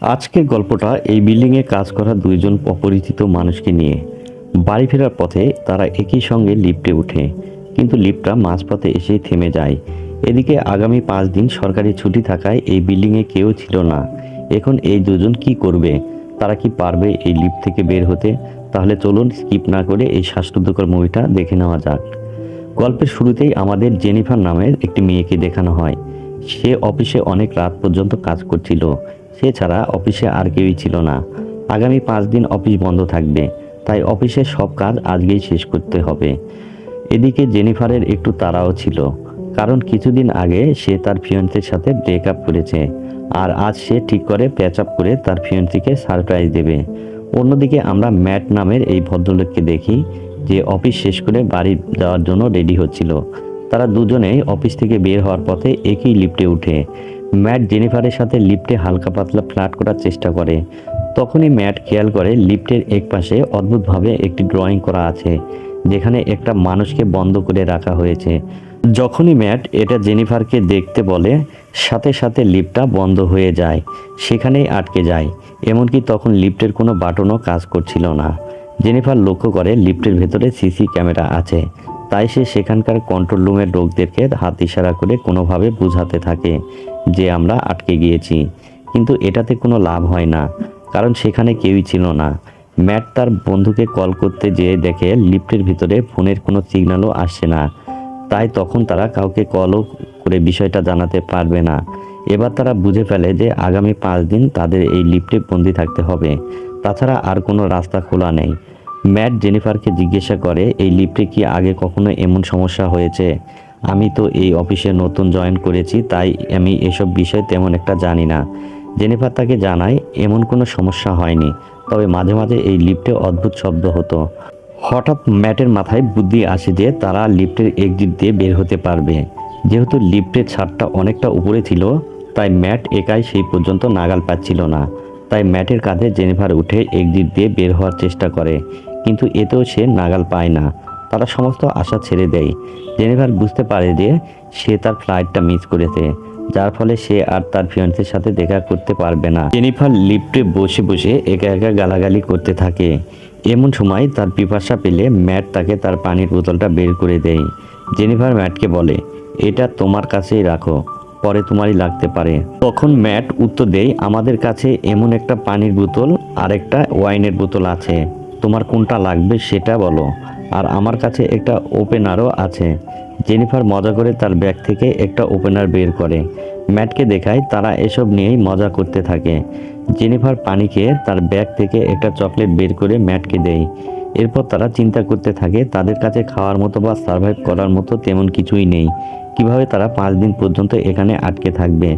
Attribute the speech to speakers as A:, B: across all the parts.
A: আজকের গল্পটা এই বিল্ডিংয়ে কাজ করা দুইজন অপরিচিত মানুষকে নিয়ে। বাড়ি ফেরার পথে তারা একই সঙ্গে লিফটে ওঠে কিন্তু লিফটটা মাঝপথে এসে থেমে যায়। এদিকে আগামী পাঁচ দিন সরকারি ছুটি থাকায় এই বিল্ডিংয়ে কেউ ছিল না। এখন এই দুজন কি করবে? তারা কি পারবে এই লিফট থেকে বের হতে? তাহলে চলুন স্কিপ না করে এই শ্বাসরুদ্ধকর মুভিটা দেখে নেওয়া যাক। গল্পের শুরুতেই আমাদের জেনিফার নামের একটি মেয়েকে দেখানো হয়। সে অফিসে অনেক রাত পর্যন্ত কাজ করছিল। সে ছাড়া অফিসে আর কেউই ছিল না। আগামী পাঁচ দিন অফিস বন্ধ থাকবে, তাই অফিসের সব কাজ আজকেই শেষ করতে হবে। এদিকে জেনিফারের একটু তাড়াও ছিল, কারণ কিছুদিন আগে সে তার ফিয়ন্সের সাথে ব্রেকআপ করেছে, আর আজ সে ঠিক করে প্যাচ আপ করে তার ফিয়ন্সিকে সারপ্রাইজ দেবে। অন্যদিকে আমরা ম্যাট নামের এই ভদ্রলোককে দেখি, যে অফিস শেষ করে বাড়ি যাওয়ার জন্য রেডি হচ্ছিল। তারা দুজনেই অফিস থেকে বের হওয়ার পথে একই লিফটে উঠে। ম্যাট জেনিফারের সাথে লিফটে হালকা পাতলা ফ্ল্যাট করার চেষ্টা করে। তখনই ম্যাট খেয়াল করে লিফটের এক পাশে অদ্ভুতভাবে একটি ড্রয়িং করা আছে, যেখানে একটা মানুষকে বন্ধ করে রাখা হয়েছে। যখনই ম্যাট এটা জেনিফারকে দেখতে বলে, সাথে সাথে লিফটটা বন্ধ হয়ে যায়, সেখানেই আটকে যায়। এমনকি তখন লিফটের কোনো বাটনও কাজ করছিল না। জেনিফার লক্ষ্য করে লিফটের ভেতরে সিসি ক্যামেরা আছে, তাই সে সেখানকার কন্ট্রোল রুমের লোকদেরকে হাত ইশারা করে কোনোভাবে বোঝাতে থাকে। যে আমরা আটকে গিয়েছি। কিন্তু এটাতে কোনো লাভ হয় না, কারণ সেখানে কেউই ছিল না। ম্যাট তার বন্ধুকে কল করতে যেয়ে দেখে লিফটের ভিতরে ফোনের কোনো সিগন্যালও আসছে না। তাই তখন তারা কাউকে কলও করে বিষয়টা জানাতে পারবে না। এবার তারা বুঝে ফেলে যে আগামী পাঁচ দিন তাদের এই লিফটে বন্দি থাকতে হবে। তাছাড়া আর কোনো রাস্তা খোলা নেই। ম্যাট জেনিফারকে জিজ্ঞাসা করে, এই লিফটে কি আগে কখনো এমন সমস্যা হয়েছে? আমি তো এই অফিসে নতুন জয়েন করেছি, তাই আমি এসব বিষয় তেমন একটা জানি না। জেনিফার তাকে জানায়, এমন কোনো সমস্যা হয়নি, তবে মাঝে মাঝে এই লিফটে অদ্ভুত শব্দ হতো। হঠাৎ ম্যাটের মাথায় বুদ্ধি আসে যে তারা লিফটের এক্সিট দিয়ে বের হতে পারবে। যেহেতু লিফটের ছাদটা অনেকটা উপরে ছিল, তাই ম্যাট একাই সেই পর্যন্ত নাগাল পাচ্ছিল না। তাই ম্যাটের কাঁধে জেনিফার উঠে এক্সিট দিয়ে বের হওয়ার চেষ্টা করে, কিন্তু এতেও সে নাগাল পায় না। তারা সমস্ত আশা ছেড়ে দেয়। জেনিফার বুঝতে পারে যে সে তার ফ্লাইটটা মিস করেছে, যার ফলে সে আর তার ফিয়ন্সের সাথে দেখা করতে পারবে না। জেনিফার লিফটে বসে বসে একা একা গালাগালি করতে থাকে। এমন সময় তার পিপাসা পেলে ম্যাট তাকে তার পানির বোতলটা বের করে দেয়। জেনিফার ম্যাটকে বলে, এটা তোমার কাছেই রাখো, পরে তোমারই লাগতে পারে। তখন ম্যাট উত্তর দেয়, আমাদের কাছে এমন একটা পানির বোতল আর একটা ওয়াইনের বোতল আছে। তোমার কোনটা লাগবে সেটা বলো। আর আমার কাছে একটা ওপেনারও আছে। জেনিফার মজা করে তার ব্যাগ থেকে একটা ওপেনার বের করে। ম্যাটকে দেখায় তারা এসব নিয়েই মজা করতে থাকে। জেনিফার পানি খেয়ে তার ব্যাগ থেকে একটা চকলেট বের করে ম্যাটকে দেয়। এরপর তারা চিন্তা করতে থাকে, তাদের কাছে খাওয়ার মতো বা সার্ভাইভ করার মতো তেমন কিছুই নেই। কীভাবে তারা পাঁচ দিন পর্যন্ত এখানে আটকে থাকবে?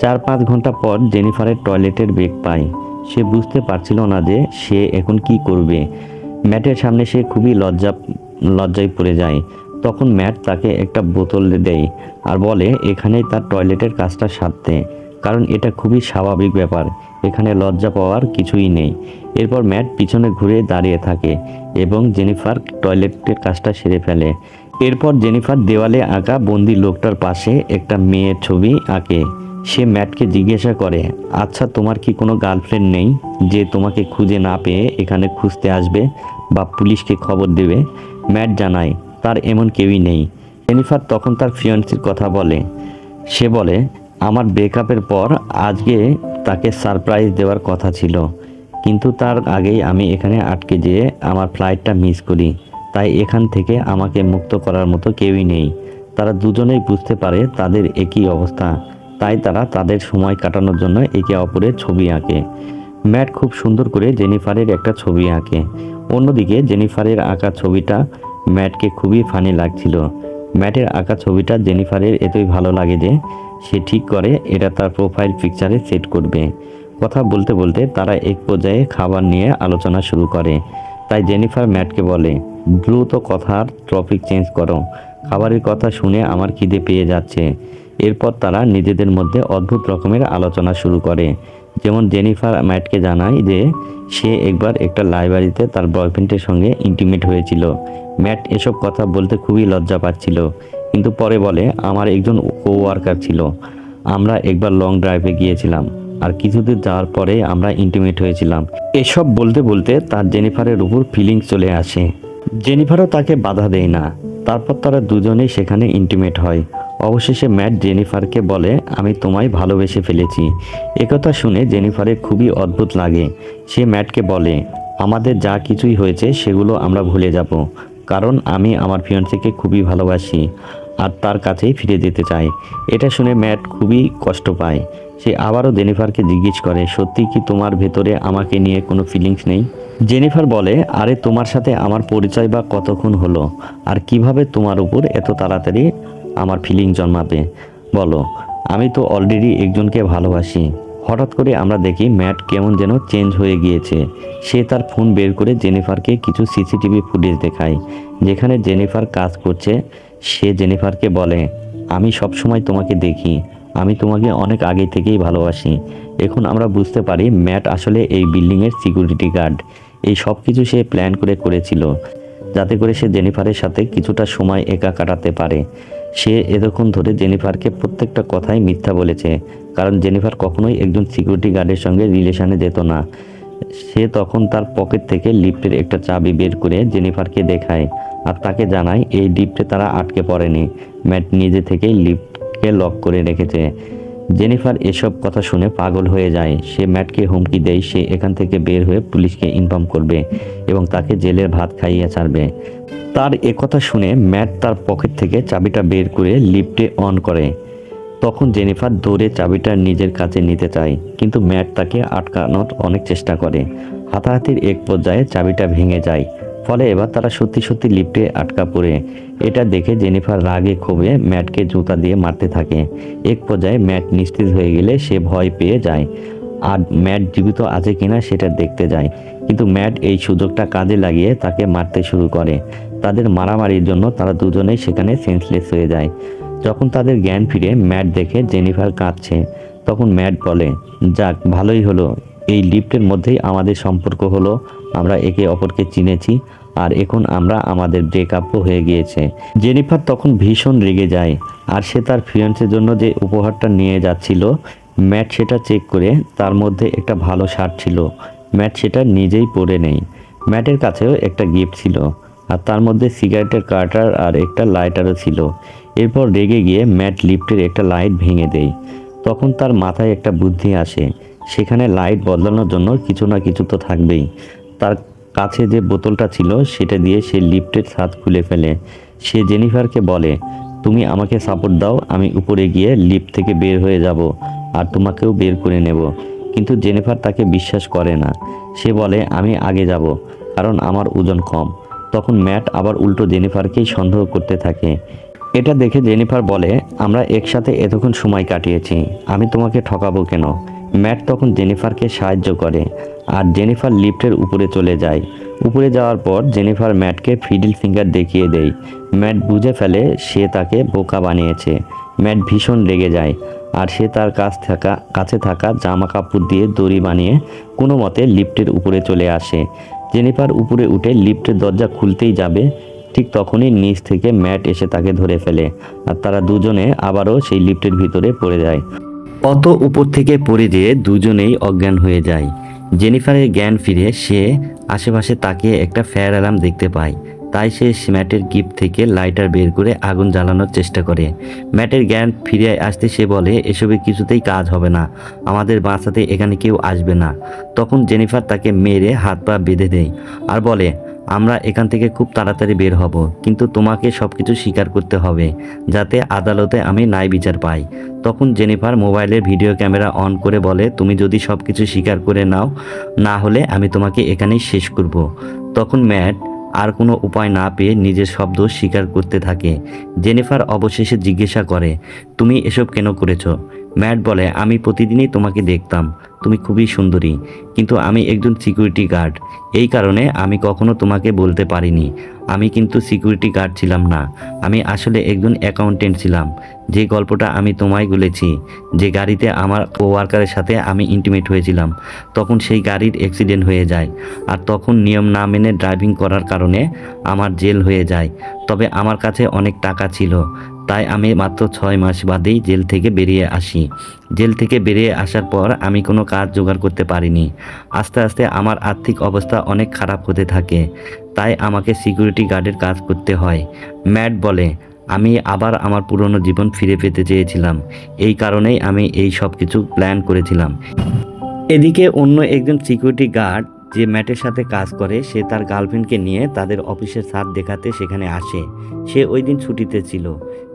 A: চার পাঁচ ঘণ্টা পর জেনিফারের টয়লেটের বেগ পায়। সে বুঝতে পারছিল না যে সে এখন কি করবে। ম্যাটের সামনে সে খুবই লজ্জা, লজ্জায় পড়ে যায়। তখন ম্যাট তাকে একটা বোতল দেয় আর বলে এখানেই তার টয়লেটের কাজটা সারতে। কারণ এটা খুবই স্বাভাবিক ব্যাপার। এখানে লজ্জা পাওয়ার কিছুই নেই। এরপর ম্যাট পিছনে ঘুরে দাঁড়িয়ে থাকে এবং জেনিফার টয়লেটের কাজটা সেরে ফেলে। এরপর জেনিফার দেওয়ালে আঁকা বন্দি লোকটার পাশে একটা মেয়ের ছবি আঁকে। সে ম্যাটকে জিজ্ঞাসা করে আচ্ছা তোমার কি কোনো গার্লফ্রেন্ড নেই যে তোমাকে খুঁজে না পেয়ে এখানে খুঁজতে আসবে বা পুলিশকে খবর দেবে? ম্যাট জানায়, তার এমন কেউই নেই। জেনিফার তখন তার ফিয়ন্সির কথা বলে। সে বলে, আমার ব্রেকআপের পর আজকে তাকে সারপ্রাইজ দেওয়ার কথা ছিল, কিন্তু তার আগেই আমি এখানে আটকে যেয়ে আমার ফ্লাইটটা মিস করি, তাই এখান থেকে আমাকে মুক্ত করার মতো কেউই নেই। তারা দুজনেই বুঝতে পারে তাদের একই অবস্থা। তাই তারা তাদের সময় কাটানোর জন্য একে অপরের ছবি আঁকে। ম্যাট খুব সুন্দর করে জেনিফারের একটা ছবি আঁকে। অন্যদিকে জেনিফারের আঁকা ছবিটা ম্যাটকে খুবই ফানি লাগছিল। ম্যাটের আঁকা ছবিটা জেনিফারের এতই ভালো লাগে যে সে ঠিক করে, এটা তার প্রোফাইল পিকচারে সেট করবে। কথা বলতে বলতে তারা এক পর্যায়ে খাবার নিয়ে আলোচনা শুরু করে। তাই জেনিফার ম্যাটকে বলে, দ্রুত কথার টপিক চেঞ্জ করো। খাবারের কথা শুনে আমার খিদে পেয়ে যাচ্ছে। এরপর তারা নিজেদের মধ্যে অদ্ভুত রকমের আলোচনা শুরু করে। যেমন জেনিফার ম্যাটকে জানায় যে, সে একবার একটা লাইব্রেরিতে তার বয়ফ্রেন্ডের সঙ্গে ইন্টিমেট হয়েছিল। ম্যাট এসব কথা বলতে খুবই লজ্জা পাচ্ছিল। কিন্তু পরে বলে, আমার একজন কো ওয়ার্কার ছিল। আমরা একবার লং ড্রাইভে গিয়েছিলাম। আর কিছুদিন যাওয়ার পরে আমরা ইন্টিমেট হয়েছিলাম। এসব বলতে বলতে তার জেনিফারের উপর ফিলিংস চলে আসে। জেনিফারও তাকে বাধা দেয় না। তারপর তারা দুজনেই সেখানে ইন্টিমেট হয়। অবশেষে ম্যাট জেনিফারকে বলে, আমি তোমায় ভালোবেসে ফেলেছি। একথা শুনে জেনিফারের খুবই অদ্ভুত লাগে। সে ম্যাটকে বলে, আমাদের যা কিছুই হয়েছে সেগুলো আমরা ভুলে যাব, কারণ আমি আমার ফিয়ন্সিকে খুবই ভালোবাসি আর তার কাছেই ফিরে যেতে চাই। এটা শুনে ম্যাট খুবই কষ্ট পায়। সে আবারও জেনিফারকে জিজ্ঞেস করে, সত্যি কি তোমার ভেতরে আমাকে নিয়ে কোনো ফিলিংস নেই? জেনিফার বলে, আরে তোমার সাথে আমার পরিচয় বা কতক্ষণ হলো? আর কীভাবে তোমার উপর এত তাড়াতাড়ি আমার ফিলিং জন্মাবে বলো, আমি তো অলরেডি একজনকে ভালোবাসি। হঠাৎ করে আমরা দেখি ম্যাট কেমন যেন চেঞ্জ হয়ে গিয়েছে। সে তার ফোন বের করে জেনিফারকে কিছু সিসিটিভি ফুটেজ দেখায়। যেখানে জেনিফার কাজ করছে, সে জেনিফারকে বলে, আমি সবসময় তোমাকে দেখি। আমি তোমাকে অনেক আগে থেকেই ভালোবাসি। এখন আমরা বুঝতে পারি ম্যাট আসলে এই বিল্ডিংয়ের সিকিউরিটি গার্ড এই সব কিছু সে প্ল্যান করে করেছিল। যাতে করে সে জেনিফারের সাথে কিছুটা সময় একা কাটাতে পারে। সে এতক্ষণ ধরে জেনিফারকে প্রত্যেকটা কথাই মিথ্যা বলেছে, কারণ জেনিফার কখনোই একজন সিকিউরিটি গার্ডের সঙ্গে রিলেশনে যেত না। সে তখন তার পকেট থেকে লিফটের একটা চাবি বের করে জেনিফারকে দেখায় আর তাকে জানায় এই লিফ্টে তারা আটকে পড়েনি। ম্যাট নিজে থেকেই লিফটকে লক করে রেখেছে। জেনিফার এসব কথা শুনে পাগল হয়ে যায়। সে ম্যাটকে হুমকি দেয়, সে এখান থেকে বের হয়ে পুলিশকে ইনফর্ম করবে এবং তাকে জেলের ভাত খাইয়ে ছাড়বে। তার একথা শুনে ম্যাট তার পকেট থেকে চাবিটা বের করে লিফটে অন করে। তখন জেনিফার দৌড়ে চাবিটা নিজের কাছে নিতে চায়, কিন্তু ম্যাট তাকে আটকানোর অনেক চেষ্টা করে। হাতাহাতির এক পর্যায়ে চাবিটা ভেঙে যায়। ফলে এবার তারা সত্যি সত্যি লিফটে আটকা পড়ে। এটা দেখে জেনিফার রাগে ক্ষোভে ম্যাটকে জুতা দিয়ে মারতে থাকে। এক পর্যায়ে ম্যাট নিস্তেজ হয়ে গেলে সে ভয় পেয়ে যায়। আর ম্যাট জীবিত আছে কিনা সেটা দেখতে যায়। কিন্তু ম্যাট এই সুযোগটা কাজে লাগিয়ে তাকে মারতে শুরু করে। তাদের মারামারির জন্য তারা দুজনেই সেখানে সেন্সলেস হয়ে যায়। যখন তাদের জ্ঞান ফিরে, ম্যাট দেখে জেনিফার কাঁদছে। তখন ম্যাট বলে, যাক, ভালোই হলো। এই লিফটের মধ্যেই আমাদের সম্পর্ক হলো। আমরা একে অপরকে চিনেছি, আর এখন আমরা আমাদের ব্রেকআপও হয়ে গিয়েছে। জেনিফার তখন ভীষণ রেগে যায়, আর সে তার ফিয়ান্সের জন্য যে উপহারটা নিয়ে যাচ্ছিল, ম্যাট সেটা চেক করে তার মধ্যে একটা ভালো শার্ট ছিল। ম্যাট সেটা নিজেই পরে নেই। ম্যাটের কাছেও একটা গিফট ছিল, আর তার মধ্যে সিগারেটের কার্টার আর একটা লাইটারও ছিল। এরপর রেগে গিয়ে ম্যাট লিফটের একটা লাইট ভেঙে দেয়। তখন তার মাথায় একটা বুদ্ধি আসে, সেখানে লাইট বদলানোর জন্য কিছু না কিছু তো থাকবেই। কাছে যে বোতলটা ছিল, সেটা দিয়ে সে লিফটের ছাদ খুলে ফেলে। সে জেনিফারকে বলে, তুমি আমাকে সাপোর্ট দাও, আমি উপরে গিয়ে লিফট থেকে বের হয়ে যাব আর তোমাকেও বের করে নেব। কিন্তু জেনিফার তাকে বিশ্বাস করে না। সে বলে, আমি আগে যাব, কারণ আমার ওজন কম। তখন ম্যাট আবার উল্টো জেনিফারকেই সন্দেহ করতে থাকে। এটা দেখে জেনিফার বলে, আমরা একসাথে এতক্ষণ সময় কাটিয়েছি, আমি তোমাকে ঠকাবো কেন? ম্যাট তখন জেনিফারকে সাহায্য করে। আর জেনিফার লিফটের উপরে চলে যায়। উপরে যাওয়ার পর জেনিফার ম্যাটকে ফিডিল ফিঙ্গার দেখিয়ে দেয়। ম্যাট বুঝে ফেলে সে তাকে বোকা বানিয়েছে। ম্যাট ভীষণ রেগে যায় আর সে তার কাছ থাকা, কাছে থাকা জামা কাপড় দিয়ে দড়ি বানিয়ে কোনো মতে লিফটের উপরে চলে আসে। জেনিফার উপরে উঠে লিফটের দরজা খুলতেই যাবে, ঠিক তখনই নিচ থেকে ম্যাট এসে তাকে ধরে ফেলে আর তারা দুজনে আবারও সেই লিফটের ভিতরে পড়ে যায়। অত উপর থেকে পড়ে যেয়ে দুজনেই অজ্ঞান হয়ে যায়। জেনিফারের জ্ঞান ফিরে, সে আশেপাশে তাকে একটা ফায়ার অ্যালার্ম দেখতে পায়। তাই সে ম্যাটের গিফট থেকে লাইটার বের করে আগুন জ্বালানোর চেষ্টা করে। ম্যাটের জ্ঞান ফিরে আসতে সে বলে, এসবে কিছুতেই কাজ হবে না। আমাদের বাঁচাতে এখানে কেউ আসবে না। তখন জেনিফার তাকে মেরে হাত পা বেঁধে দেয় আর বলে আমরা এখান থেকে খুব তাড়াতাড়ি বের হব, কিন্তু তোমাকে সব কিছু স্বীকার করতে হবে, যাতে আদালতে আমি ন্যায় বিচার পাই। তখন জেনিফার মোবাইলের ভিডিও ক্যামেরা অন করে বলে, তুমি যদি সব কিছু স্বীকার করে নাও, না হলে আমি তোমাকে এখানেই শেষ করব। তখন ম্যাট আর কোনো উপায় না পেয়ে নিজের শব্দ স্বীকার করতে থাকে। জেনিফার অবশেষে জিজ্ঞাসা করে, তুমি এসব কেন করেছ? ম্যাট বলে, আমি প্রতিদিনই তোমাকে দেখতাম। তুমি খুবই সুন্দরী, কিন্তু আমি একজন সিকিউরিটি গার্ড এই কারণে আমি কখনো তোমাকে বলতে পারিনি। আমি কিন্তু সিকিউরিটি গার্ড ছিলাম না। আমি আসলে একজন অ্যাকাউন্টেন্ট ছিলাম। যে গল্পটা আমি তোমায় বলেছি, যে গাড়িতে আমার ওয়ার্কারের সাথে আমি ইন্টিমেট হয়েছিলাম, তখন সেই গাড়ির অ্যাক্সিডেন্ট হয়ে যায়। আর তখন নিয়ম না মেনে ড্রাইভিং করার কারণে আমার জেল হয়ে যায়। তবে আমার কাছে অনেক টাকা ছিল। তাই আমি মাত্র ছয় মাস বাদেই জেল থেকে বেরিয়ে আসি। জেল থেকে বেরিয়ে আসার পর আমি কোনো কাজ জোগাড় করতে পারিনি। আস্তে আস্তে আমার আর্থিক অবস্থা অনেক খারাপ হতে থাকে। তাই আমাকে সিকিউরিটি গার্ডের কাজ করতে হয়। ম্যাট বলে, আমি আবার আমার পুরনো জীবন ফিরে পেতে চেয়েছিলাম। এই কারণেই আমি এই সব কিছু প্ল্যান করেছিলাম। এদিকে অন্য একজন সিকিউরিটি গার্ড যে ম্যাটের সাথে কাজ করে, সে তার গার্লফ্রেন্ডকে নিয়ে তাদের অফিসের সাথ দেখাতে সেখানে আসে। সে ওই দিন ছুটিতে ছিল।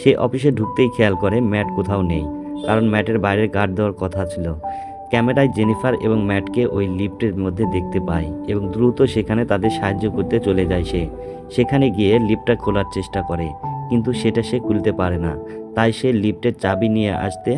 A: সে অফিসে ঢুকতেই খেয়াল করে ম্যাট কোথাও নেই, কারণ ম্যাটের বাইরে গার্ড দেওয়ার কথা ছিল। ক্যামেরায় জেনিফার এবং ম্যাটকে ওই লিফটের মধ্যে দেখতে পায় এবং দ্রুত সেখানে তাদের সাহায্য করতে চলে যায় সে। সেখানে গিয়ে লিফটটা খোলার চেষ্টা করে। কিন্তু সেটা সে খুলতে পারে না। তাই সে লিফটের চাবি নিয়ে আসতে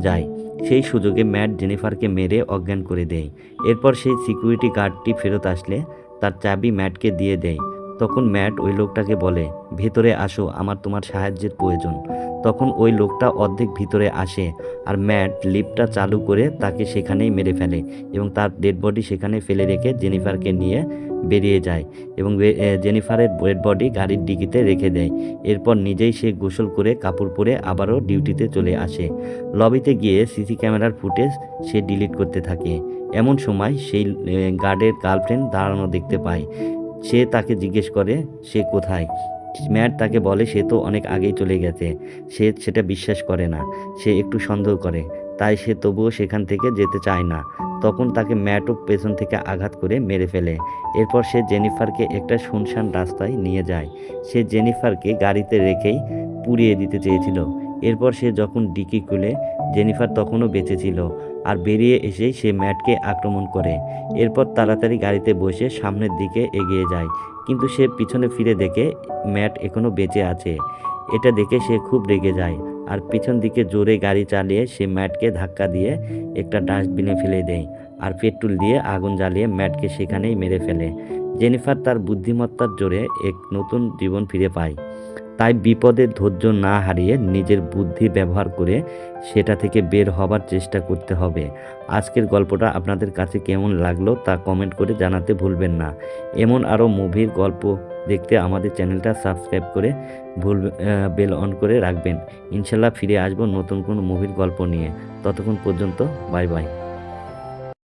A: যায়। সেই সুযোগে ম্যাট জেনিফারকে মেরে অজ্ঞান করে দেয়। এরপর সেই সিকিউরিটি গার্ডটি ফেরত আসলে তার চাবি ম্যাটকে দিয়ে দেয়। তখন ম্যাট ওই লোকটাকে বলে, ভেতরে আসো, আমার তোমার সাহায্যের প্রয়োজন। তখন ওই লোকটা অর্ধেক ভিতরে আসে আর ম্যাট লিফটটা চালু করে তাকে সেখানেই মেরে ফেলে এবং তার ডেড বডি সেখানে ফেলে রেখে জেনিফারকে নিয়ে বেরিয়ে যায় এবং জেনিফারের ডেড বডি গাড়ির ডিকিতে রেখে দেয়। এরপর নিজেই সে গোসল করে কাপড় পরে আবারও ডিউটিতে চলে আসে। লবিতে গিয়ে সিসি ক্যামেরার ফুটেজ সে ডিলিট করতে থাকে। এমন সময় সেই গার্ডের গার্লফ্রেন্ড দাঁড়ানো দেখতে পায়। সে তাকে জিজ্ঞেস করে, সে কোথায়? ম্যাট তাকে বলে, সে তো অনেক আগেই চলে গেছে। সে সেটা বিশ্বাস করে না। সে একটু সন্দেহ করে। তাই সে তবুও সেখান থেকে যেতে চায় না। তখন তাকে ম্যাটও পেছন থেকে আঘাত করে মেরে ফেলে। এরপর সে জেনিফারকে একটা শুনশান রাস্তায় নিয়ে যায়। সে জেনিফারকে গাড়িতে রেখেই পুড়িয়ে দিতে চেয়েছিল। এরপর সে যখন ডিকি খুলে, জেনিফার তখনও বেঁচে ছিল আর বেরিয়ে এসেই সে ম্যাটকে আক্রমণ করে। এরপর তাড়াতাড়ি গাড়িতে বসে সামনের দিকে এগিয়ে যায়। কিন্তু সে পিছনে ফিরে দেখে ম্যাট এখনও বেঁচে আছে। এটা দেখে সে খুব রেগে যায়। আর পিছন দিকে জোরে গাড়ি চালিয়ে সে ম্যাটকে ধাক্কা দিয়ে একটা ডাস্টবিনে ফেলে দেয় আর পেট্রোল দিয়ে আগুন জ্বালিয়ে ম্যাটকে সেখানেই মেরে ফেলে। জেনিফার তার বুদ্ধিমত্তার জোরে এক নতুন জীবন ফিরে পায়। তাই বিপদে ধৈর্য না হারিয়ে নিজের বুদ্ধি ব্যবহার করে সেটা থেকে বের হবার চেষ্টা করতে হবে। আজকের গল্পটা আপনাদের কাছে কেমন লাগল তা কমেন্ট করে জানাতে ভুলবেন না। এমন আরও মুভির গল্প দেখতে আমাদের চ্যানেলটা সাবস্ক্রাইব করে ভুল বেল অন করে রাখবেন। ইনশাল্লাহ ফিরে আসব নতুন কোনো মুভির গল্প নিয়ে। ততক্ষণ পর্যন্ত, বাই বাই।